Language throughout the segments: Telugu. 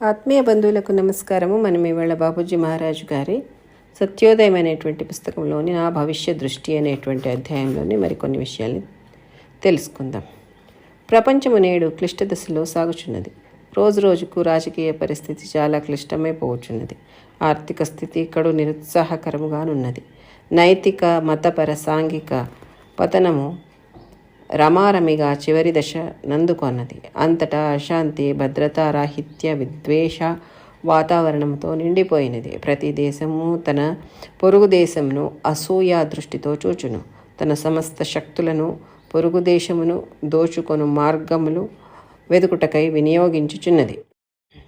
ఆత్మీయ బంధువులకు నమస్కారము. మనం ఇవాళ బాబూజీ మహారాజు గారి సత్యోదయం అనేటువంటి పుస్తకంలోని నా భవిష్య దృష్టి అనేటువంటి అధ్యాయంలోని మరికొన్ని విషయాల్ని తెలుసుకుందాం. ప్రపంచము నేడు క్లిష్ట దశలో సాగుచున్నది. రోజు రోజుకు రాజకీయ పరిస్థితి చాలా క్లిష్టమైపోవచ్చున్నది ఆర్థిక స్థితి ఇక్కడ నిరుత్సాహకరముగానున్నది. నైతిక మతపర సాంఘిక పతనము రమారమిగా చివరి దశ నందుకొన్నది. అంతటా అశాంతి భద్రతారాహిత్య విద్వేష వాతావరణంతో నిండిపోయినది. ప్రతి దేశము తన పొరుగు దేశమును అసూయ దృష్టితో చూచును. తన సమస్త శక్తులను పొరుగు దేశమును దోచుకొను మార్గములు వెదుకుటకై వినియోగించుచున్నది.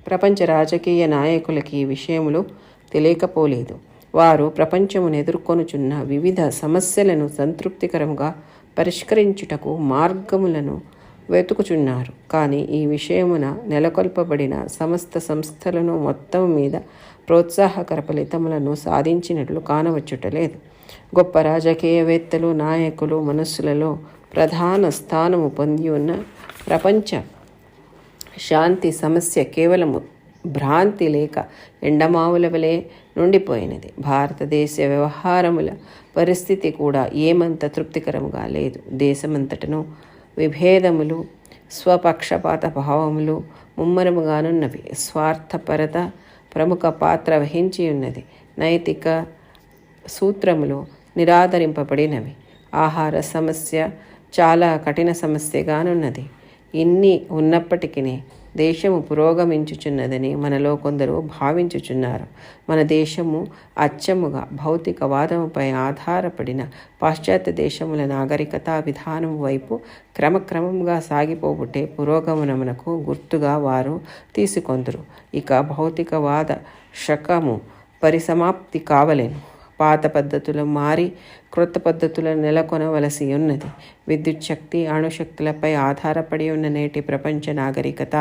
ప్రపంచ రాజకీయ నాయకులకి ఈ విషయములు తెలియకపోలేదు. వారు ప్రపంచమును ఎదుర్కొనుచున్న వివిధ సమస్యలను సంతృప్తికరంగా పరిష్కరించుటకు మార్గములను వెతుకుచున్నారు. కానీ ఈ విషయమున నెలకొల్పబడిన సమస్త సంస్థలను మొత్తం మీద ప్రోత్సాహకర ఫలితములను సాధించినట్లు కానవచ్చుటలేదు. గొప్ప రాజకీయవేత్తలు నాయకులు మనస్సులలో ప్రధాన స్థానము పొంది ఉన్న ప్రపంచ శాంతి సమస్య కేవలము భ్రాంతి లేక ఎండమావుల వలె నుండిపోయినది. భారతదేశ వ్యవహారముల పరిస్థితి కూడా ఏమంత తృప్తికరంగా లేదు. దేశమంతటను విభేదములు స్వపక్షపాత భావములు ముమ్మరముగానున్నవి. స్వార్థపరత ప్రముఖ పాత్ర వహించి ఉన్నది. నైతిక సూత్రములు నిరాదరింపబడినవి. ఆహార సమస్య చాలా కఠిన సమస్యగానున్నది. ఇన్ని ఉన్నప్పటికీ దేశము పురోగమించుచున్నదని మనలో కొందరు భావించుచున్నారు. మన దేశము అచ్చముగా భౌతికవాదముపై ఆధారపడిన పాశ్చాత్య దేశముల నాగరికతా విధానం వైపు క్రమక్రమంగా సాగిపోబుట్టే పురోగమనమునకు గుర్తుగా వారు తీసుకొందరు. ఇక భౌతికవాద శకము పరిసమాప్తి కావలేను. పాత పద్ధతులు మారి క్రొత్త పద్ధతులను నెలకొనవలసి ఉన్నది. విద్యుత్ శక్తి అణుశక్తులపై ఆధారపడి ఉన్న నేటి ప్రపంచ నాగరికత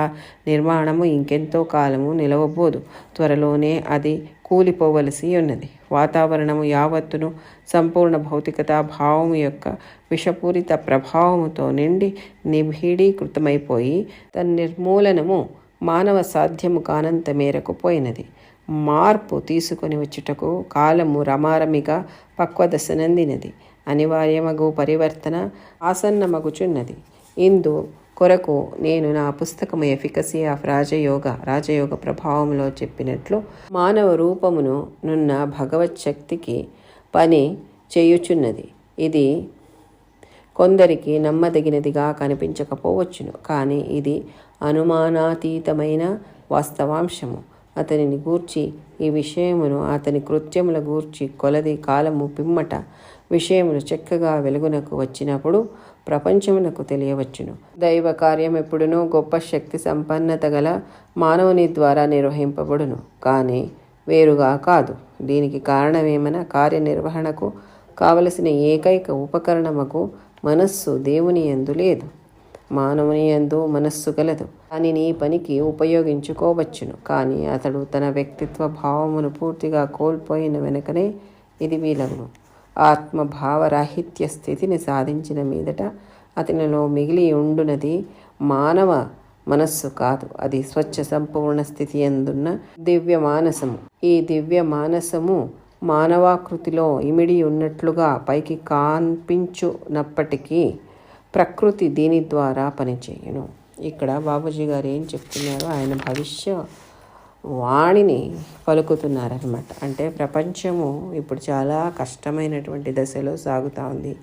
నిర్మాణము ఇంకెంతో కాలము నిలవబోదు. త్వరలోనే అది కూలిపోవలసి ఉన్నది. వాతావరణము యావత్తును సంపూర్ణ భౌతికతా భావము యొక్క విషపూరిత ప్రభావముతో నిండి నిబీడీకృతమైపోయి తన నిర్మూలనము మానవ సాధ్యము కానంత మేరకు పోయినది. మార్పు తీసుకొని వచ్చుటకు కాలము రమారమిగా పక్వదశనందినది. అనివార్యమగు పరివర్తన ఆసన్నమగుచున్నది. ఇందు కొరకు నేను నా పుస్తకము ఎఫికసీ ఆఫ్ రాజయోగ రాజయోగ ప్రభావంలో చెప్పినట్లు మానవ రూపమును నున్న భగవత్ శక్తికి పని చేయుచున్నది. ఇది కొందరికి నమ్మదగినదిగా కనిపించకపోవచ్చును. కానీ ఇది అనుమానాతీతమైన వాస్తవాంశము. అతనిని గూర్చి ఈ విషయమును అతని కృత్యముల గూర్చి కొలది కాలము పిమ్మట విషయములు చక్కగా వెలుగునకు వచ్చినప్పుడు ప్రపంచమునకు తెలియవచ్చును. దైవ కార్యం ఎప్పుడునూ గొప్ప శక్తి సంపన్నత గల మానవుని ద్వారా నిర్వహింపబడును. కానీ వేరుగా కాదు. దీనికి కారణమేమన కార్యనిర్వహణకు కావలసిన ఏకైక ఉపకరణముకు మనస్సు దేవుని ఎందు లేదు. మానవుని యందు మనస్సు గలదు. దానిని ఈ పనికి ఉపయోగించుకోవచ్చును. కానీ అతడు తన వ్యక్తిత్వ భావమును పూర్తిగా కోల్పోయిన వెనుకనే ఇది వీలగును. ఆత్మభావరాహిత్య స్థితిని సాధించిన మీదట అతనిలో మిగిలి ఉండునది మానవ మనస్సు కాదు. అది స్వచ్ఛ సంపూర్ణ స్థితి ఎందున్న దివ్య మానసము. ఈ దివ్య మానసము మానవాకృతిలో ఇమిడి ఉన్నట్లుగా పైకి కనిపించునప్పటికీ ప్రకృతి దీని ద్వారా పనిచేయను. ఇక్కడ బాబూజీ గారు ఏం చెప్తున్నారో ఆయన భవిష్య వాణిని పలుకుతున్నారనమాట అంటే ప్రపంచము ఇప్పుడు చాలా కష్టమైనటువంటి దశలో సాగుతూ ఉంది.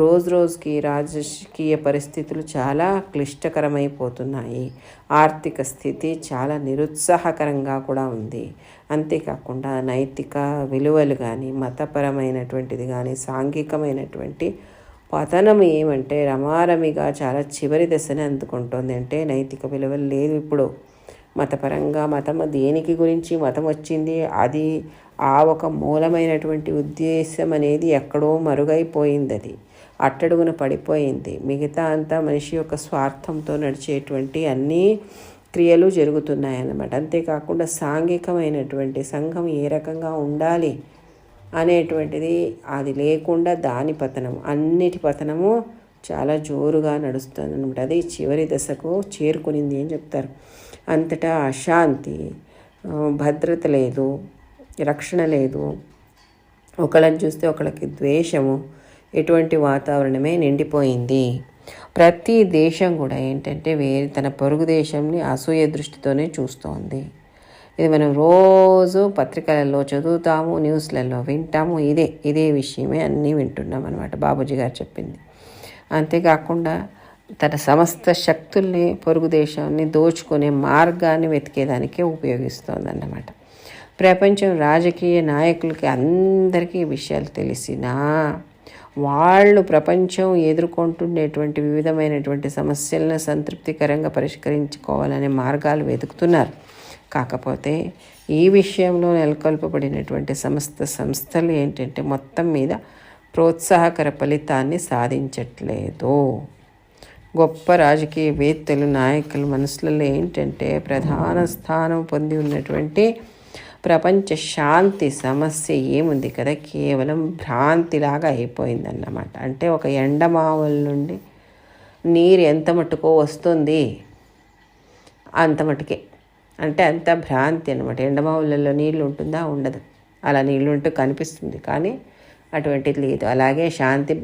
రోజు రోజుకి రాజకీయ పరిస్థితులు చాలా క్లిష్టకరమైపోతున్నాయి. ఆర్థిక స్థితి చాలా నిరుత్సాహకరంగా కూడా ఉంది. అంతేకాకుండా నైతిక విలువలు కానీ మతపరమైనటువంటిది కానీ సాంఘికమైనటువంటి పతనం ఏమంటే రమారమిగా చాలా చివరి దశని అందుకుంటుంది. అంటే నైతిక విలువలు లేదు ఇప్పుడు. మతపరంగా మతం దేనికి గురించి మతం వచ్చింది? అది ఆ ఒక మూలమైనటువంటి ఉద్దేశం అనేది ఎక్కడో మరుగైపోయింది అది. అట్టడుగున పడిపోయింది. మిగతా అంతా మనిషి యొక్క స్వార్థంతో నడిచేటువంటి అన్నీ క్రియలు జరుగుతున్నాయి అన్నమాట అంతేకాకుండా సాంఘికమైనటువంటి సంఘం ఏ రకంగా ఉండాలి? అనేటువంటిది అది లేకుండా దాని పతనం అన్నిటి పతనము చాలా జోరుగా నడుస్తుంది అనమాట అది చివరి దశకు చేరుకునింది అని చెప్తారు. అంతటా అశాంతి భద్రత లేదు రక్షణ లేదు. ఒకళ్ళని చూస్తే ఒకళ్ళకి ద్వేషము ఇటువంటి వాతావరణమే నిండిపోయింది. ప్రతి దేశం కూడా ఏంటంటే వేరే తన పొరుగు దేశంని అసూయ దృష్టితోనే చూస్తోంది. ఇది మనం రోజు పత్రికలలో చదువుతాము న్యూస్లలో వింటాము. ఇదే ఇదే విషయమే అన్నీ వింటున్నాం అనమాట బాబుజీ గారు చెప్పింది. అంతేకాకుండా తన సమస్త శక్తుల్ని పొరుగు దేశాన్ని దోచుకునే మార్గాన్ని వెతికేదానికే ఉపయోగిస్తోంది అన్నమాట. ప్రపంచం రాజకీయ నాయకులకి అందరికీ విషయాలు తెలిసినా వాళ్ళు ప్రపంచం ఎదుర్కొంటున్నటువంటి వివిధమైనటువంటి సమస్యలను సంతృప్తికరంగా పరిష్కరించుకోవాలనే మార్గాలు వెతుకుతున్నారు. కాకపోతే ఈ విషయంలో నెలకొల్పబడినటువంటి సమస్త సంస్థలు ఏంటంటే మొత్తం మీద ప్రోత్సాహకర ఫలితాన్ని సాధించట్లేదు. గొప్ప రాజకీయవేత్తలు నాయకులు మనసులలో ఏంటంటే ప్రధాన స్థానం పొంది ఉన్నటువంటి ప్రపంచ శాంతి సమస్య ఏముంది కదా? కేవలం భ్రాంతిలాగా అయిపోయిందన్నమాట. అంటే ఒక ఎండమావుల నుండి నీరు ఎంత మట్టుకో వస్తుంది? అంత మటుకే అంటే అంత భ్రాంతి అనమాట ఎండమావులలో నీళ్ళు ఉంటుందా? ఉండదు. అలా నీళ్ళుంటూ కనిపిస్తుంది. కానీ అటువంటిది లేదు. అలాగే శాంతి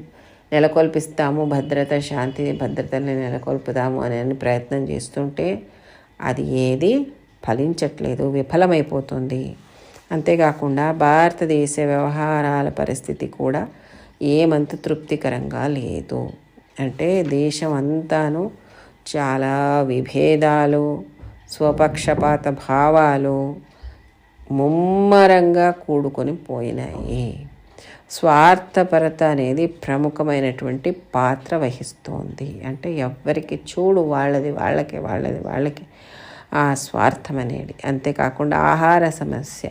నెలకొల్పిస్తాము. భద్రత శాంతి భద్రతని నెలకొల్పుతాము అని ప్రయత్నం చేస్తుంటే అది ఏది ఫలించట్లేదు. విఫలమైపోతుంది. అంతేకాకుండా భారతదేశ వ్యవహారాల పరిస్థితి కూడా ఏమంత తృప్తికరంగా లేదు. అంటే దేశం అంతాను చాలా విభేదాలు స్వపక్షపాత భావాలు ముమ్మరంగా కూడుకొని పోయినాయి. స్వార్థపరత అనేది ప్రముఖమైనటువంటి పాత్ర వహిస్తోంది. అంటే ఎవ్వరికి చూడు వాళ్ళది వాళ్ళకి వాళ్ళది వాళ్ళకి ఆ స్వార్థం అనేది. అంతేకాకుండా ఆహార సమస్య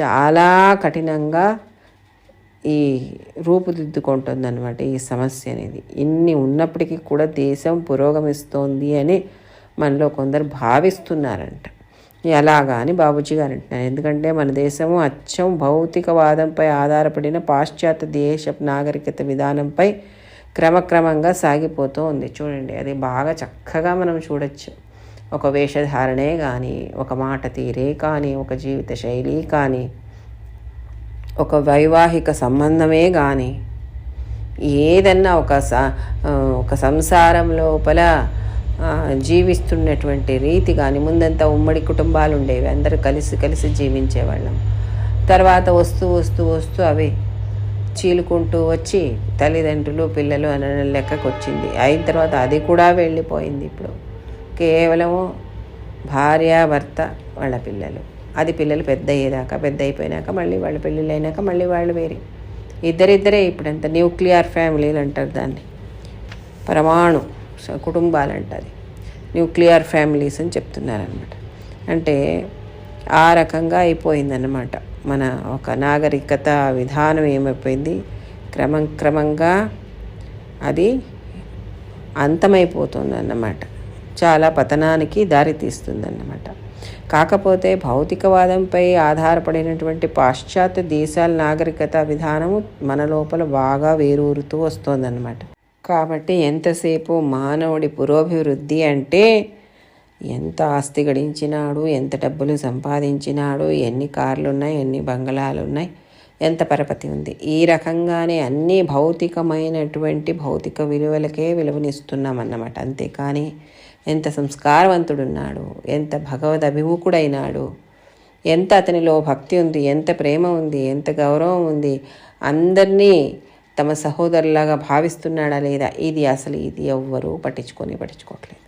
చాలా కఠినంగా ఈ రూపుదిద్దుకుంటుంది అనమాట ఈ సమస్య అనేది. ఇన్ని ఉన్నప్పటికీ కూడా దేశం పురోగమిస్తోంది అని మనలో కొందరు భావిస్తున్నారంట. ఎలాగా అని బాబుజీ గారు అంటున్నారు. ఎందుకంటే మన దేశము అచ్చం భౌతికవాదంపై ఆధారపడిన పాశ్చాత్య దేశ నాగరికత విధానంపై క్రమక్రమంగా సాగిపోతూ ఉంది. చూడండి అది బాగా చక్కగా మనం చూడొచ్చు. ఒక వేషధారణే కానీ ఒక మాట తీరే కానీ ఒక జీవిత శైలి కానీ ఒక వైవాహిక సంబంధమే కానీ ఏదన్నా ఒక స ఒక సంసారం లోపల జీవిస్తున్నటువంటి రీతి కానీ ముందంతా ఉమ్మడి కుటుంబాలు ఉండేవి అందరూ కలిసి కలిసి జీవించేవాళ్ళం. తర్వాత వస్తూ వస్తూ వస్తూ అవి చీలుకుంటూ వచ్చి తల్లిదండ్రులు పిల్లలు అన్న లెక్కకు వచ్చింది అయిన తర్వాత అది కూడా వెళ్ళిపోయింది ఇప్పుడు. కేవలము భార్య భర్త వాళ్ళ పిల్లలు. అది పిల్లలు పెద్ద అయ్యేదాకా పెద్ద అయిపోయినాక మళ్ళీ వాళ్ళ పెళ్ళిళ్ళు అయినాక మళ్ళీ వాళ్ళు వేరే. ఇద్దరిద్దరే ఇప్పుడంతా న్యూక్లియర్ ఫ్యామిలీలు అంటారు దాన్ని. పరమాణు స- కుటుంబాలు అంటది న్యూక్లియర్ ఫ్యామిలీస్ అని చెప్తున్నారనమాట అంటే ఆ రకంగా అయిపోయిందన్నమాట. మన ఒక నాగరికత విధానం ఏమైపోయింది? క్రమం క్రమంగా అది అంతమైపోతుందన్నమాట. చాలా పతనానికి దారితీస్తుందన్నమాట. కాకపోతే భౌతికవాదంపై ఆధారపడినటువంటి పాశ్చాత్య దేశాల నాగరికత విధానము మన లోపల బాగా వేరూరుతూ వస్తోందన్నమాట. కాబట్టి ఎంతసేపు మానవుడి పురోభివృద్ధి అంటే ఎంత ఆస్తి గడించినాడు ఎంత డబ్బులు సంపాదించినాడు ఎన్ని కార్లు ఉన్నాయి ఎన్ని బంగళాలు ఉన్నాయి ఎంత పరపతి ఉంది. ఈ రకంగానే అన్ని భౌతికమైనటువంటి భౌతిక విలువలకే విలువనిస్తున్నామన్నమాట. అంతేకాని ఎంత సంస్కారవంతుడున్నాడు ఎంత భగవద్ అభిముఖుడైనాడు ఎంత అతనిలో భక్తి ఉంది ఎంత ప్రేమ ఉంది ఎంత గౌరవం ఉంది అందరినీ తమ సహోదరులాగా భావిస్తున్నాడా లేదా? ఇది అసలు ఇది ఎవ్వరూ పట్టించుకొని పట్టించుకోవట్లేదు.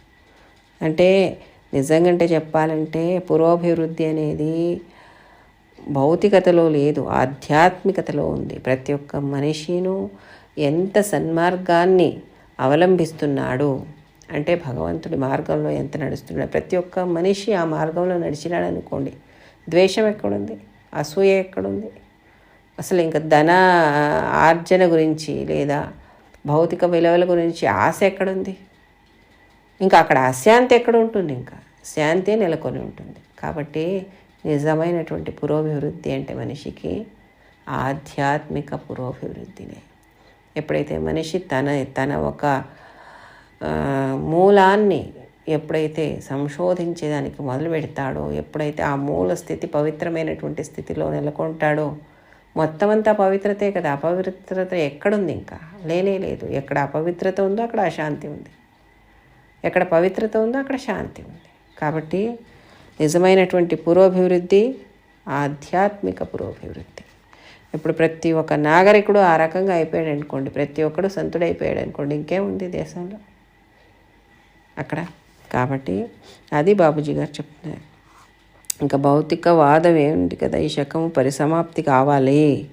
అంటే నిజంగా చెప్పాలంటే పురోభివృద్ధి అనేది భౌతికతలో లేదు ఆధ్యాత్మికతలో ఉంది. ప్రతి ఒక్క మనిషిను ఎంత సన్మార్గాన్ని అవలంబిస్తున్నాడు అంటే భగవంతుడి మార్గంలో ఎంత నడుస్తున్నాడు? ప్రతి ఒక్క మనిషి ఆ మార్గంలో నడిచినాడనుకోండి ద్వేషం ఎక్కడుంది? అసూయ ఎక్కడుంది? అసలు ఇంకా ధన ఆర్జన గురించి లేదా భౌతిక విలువల గురించి ఆశ ఎక్కడుంది? ఇంకా అక్కడ అశాంతి ఎక్కడ ఉంటుంది? ఇంకా శాంతి నెలకొని ఉంటుంది. కాబట్టి నిజమైనటువంటి పురోభివృద్ధి అంటే మనిషికి ఆధ్యాత్మిక పురోభివృద్ధినే. ఎప్పుడైతే మనిషి తన తన ఒక మూలాన్ని ఎప్పుడైతే సంశోధించేదానికి మొదలు పెడతాడో ఎప్పుడైతే ఆ మూల స్థితి పవిత్రమైనటువంటి స్థితిలో నెలకొంటాడో మొత్తం అంతా పవిత్రతే కదా. అపవిత్రత ఎక్కడుంది ఇంకా? లేనే లేదు. ఎక్కడ అపవిత్రత ఉందో అక్కడ అశాంతి ఉంది. ఎక్కడ పవిత్రత ఉందో అక్కడ శాంతి ఉంది. కాబట్టి నిజమైనటువంటి పురోభివృద్ధి ఆధ్యాత్మిక పురోభివృద్ధి. ఇప్పుడు ప్రతి ఒక్క నాగరికుడు ఆ రకంగా అయిపోయాడు అనుకోండి. ప్రతి ఒక్కడు సంతుడైపోయాడు అనుకోండి. ఇంకేముంది దేశంలో? అక్కడ. కాబట్టి అది బాబుజీ గారు చెప్తున్నారు. ఇంకా భౌతిక వాదం కదా ఈ శకము పరిసమాప్తి కావాలి.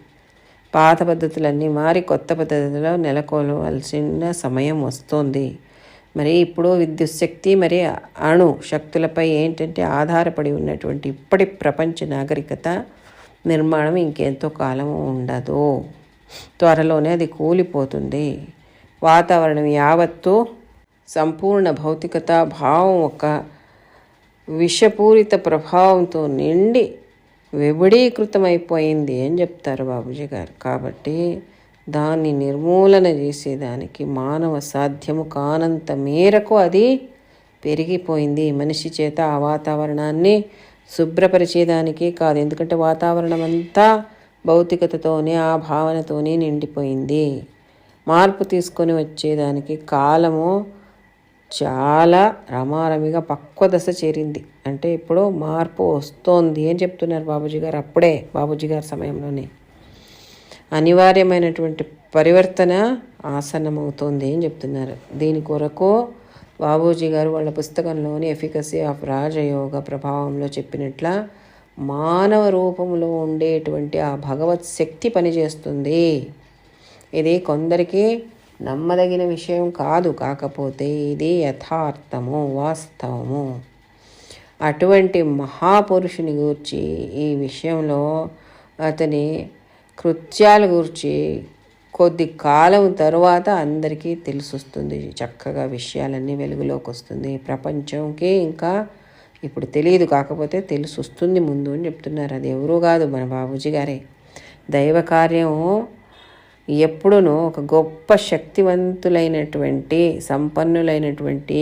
పాత పద్ధతులన్నీ మారి కొత్త పద్ధతిలో నెలకొలవలసిన సమయం వస్తుంది. మరి ఇప్పుడు విద్యుత్ శక్తి మరి అణు శక్తులపై ఏంటంటే ఆధారపడి ఉన్నటువంటి ఇప్పటి ప్రపంచ నాగరికత నిర్మాణం ఇంకెంతో కాలం ఉండదు. త్వరలోనే అది కూలిపోతుంది. వాతావరణం యావత్తు సంపూర్ణ భౌతికత భావం ఒక విషపూరిత ప్రభావంతో నిండి విబడీకృతమైపోయింది అని చెప్తారు బాబుజీ గారు. కాబట్టి దాన్ని నిర్మూలన చేసేదానికి మానవ సాధ్యము కానంత మేరకు అది పెరిగిపోయింది. మనిషి చేత ఆ వాతావరణాన్ని శుభ్రపరిచేదానికి కాదు. ఎందుకంటే వాతావరణం అంతా భౌతికతతోనే ఆ భావనతోనే నిండిపోయింది. మార్పు తీసుకొని వచ్చేదానికి కాలము చాలా రమారమిగా పక్వ దశ చేరింది. అంటే ఇప్పుడు మార్పు వస్తోంది అని చెప్తున్నారు బాబుజీ గారు అప్పుడే బాబుజీ గారి సమయంలోనే. అనివార్యమైనటువంటి పరివర్తన ఆసన్నమవుతోంది అని చెప్తున్నారు. దీని కొరకు బాబూజీ గారు వాళ్ళ పుస్తకంలోని ఎఫికసీ ఆఫ్ రాజయోగ ప్రభావంలో చెప్పినట్ల మానవ రూపంలో ఉండేటువంటి ఆ భగవత్ శక్తి పనిచేస్తుంది. ఇది కొందరికి నమ్మదగిన విషయం కాదు కాకపోతే ఇది యథార్థము వాస్తవము. అటువంటి మహాపురుషుని గూర్చి ఈ విషయంలో అతని కృత్యాల గురించి కొద్ది కాలం తరువాత అందరికీ తెలిసొస్తుంది. చక్కగా విషయాలన్నీ వెలుగులోకి వస్తుంది ప్రపంచంకి ఇంకా ఇప్పుడు తెలియదు కాకపోతే తెలిసి వస్తుంది ముందు అని చెప్తున్నారు. అది ఎవరూ కాదు మన బాబూజీ గారే. దైవ కార్యం ఎప్పుడూ ఒక గొప్ప శక్తివంతులైనటువంటి సంపన్నులైనటువంటి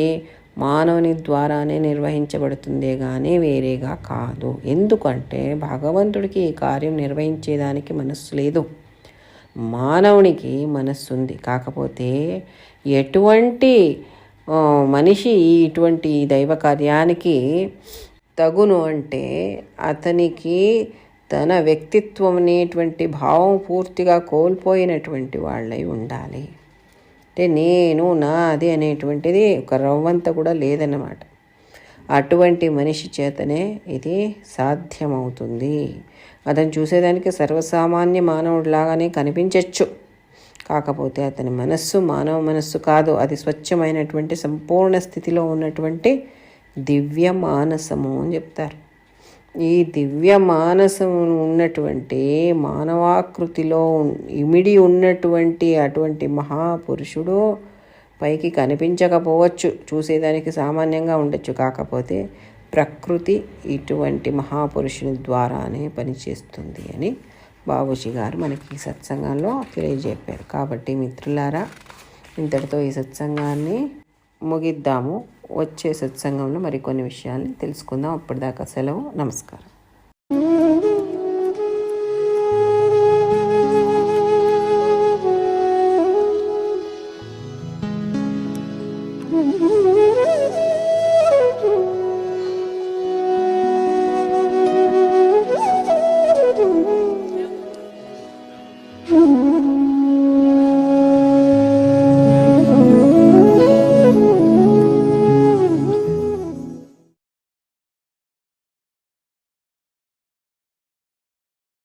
మానవుని ద్వారానే నిర్వహించబడుతుందే కానీ వేరేగా కాదు. ఎందుకంటే భగవంతుడికి ఈ కార్యం నిర్వహించేదానికి మనస్సు లేదు. మానవునికి మనస్సు ఉంది కాకపోతే ఎటువంటి మనిషి ఇటువంటి దైవ కార్యానికి తగును అంటే అతనికి తన వ్యక్తిత్వం అనేటువంటి భావం పూర్తిగా కోల్పోయినటువంటి వాళ్ళై ఉండాలి. అంటే నేను నాది అనేటువంటిది ఒక రవ్వంత కూడా లేదన్నమాట. అటువంటి మనిషి చేతనే ఇది సాధ్యమవుతుంది. అతను చూసేదానికి సర్వసామాన్య మానవుడిలాగానే కనిపించవచ్చు కాకపోతే అతని మనస్సు మానవ మనస్సు కాదు. అది స్వచ్ఛమైనటువంటి సంపూర్ణ స్థితిలో ఉన్నటువంటి దివ్య మానసము అని చెప్తారు. ఈ దివ్య మానసం ఉన్నటువంటి మానవాకృతిలో ఇమిడి ఉన్నటువంటి అటువంటి మహాపురుషుడు పైకి కనిపించకపోవచ్చు. చూసేదానికి సామాన్యంగా ఉండొచ్చు. కాకపోతే ప్రకృతి ఇటువంటి మహాపురుషుని ద్వారానే పనిచేస్తుంది అని బాబుజీ గారు మనకి ఈ సత్సంగంలో తెలియజెప్పారు. కాబట్టి మిత్రులారా ఇంతటితో ఈ సత్సంగాన్ని ముగిద్దాము. వచ్చే సత్సంగంలో మరికొన్ని విషయాల్ని తెలుసుకుందాం. అప్పటిదాకా సెలవు. నమస్కారం.